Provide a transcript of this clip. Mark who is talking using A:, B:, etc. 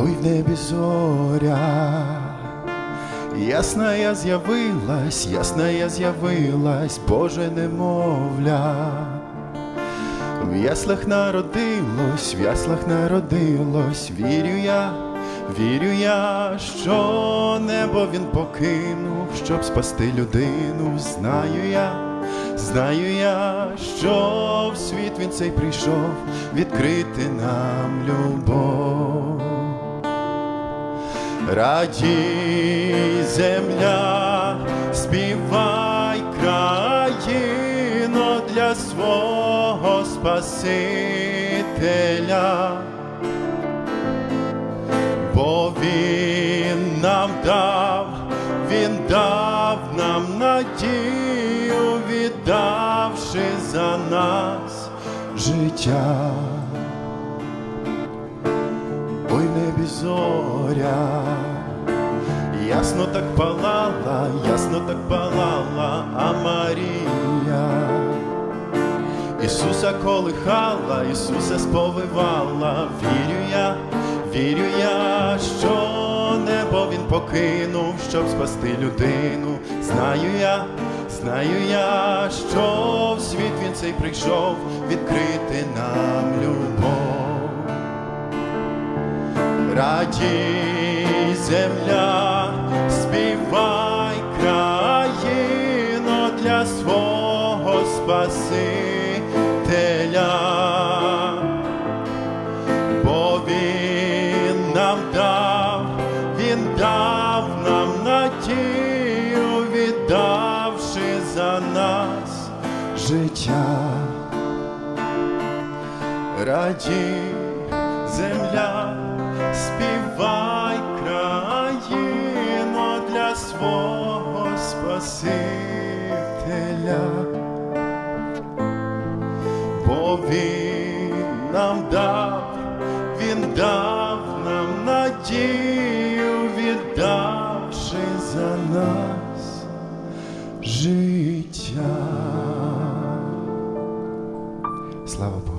A: Ой, в небі зоря, ясна я з'явилась, ясна я з'явилась, Боже немовля. В яслах народилось, в яслах народилось, вірю я, вірю я, що небо він покинув, щоб спасти людину. Знаю я, знаю я, що в світ він цей прийшов відкрити нам любов. Радій земля, співай країно для свого Спасителя, бо він нам дав, він дав нам надію, віддавши за нас життя. Ой, небі зоря, ясно так палала, ясно так палала, а Марія. Ісуса колихала, Ісуса сповивала, вірю я, вірю я, що небо Він покинув, щоб спасти людину. Знаю я, знаю я, що в світ він цей прийшов відкрити нам любов. Радій земля, Спасителя, бо він нам дав, він дав нам надію, віддавши за нас життя. Радій земля, співай країно для свого Спасителя, нам дав, він дав нам надію, віддавши за нас життя. Слава Богу.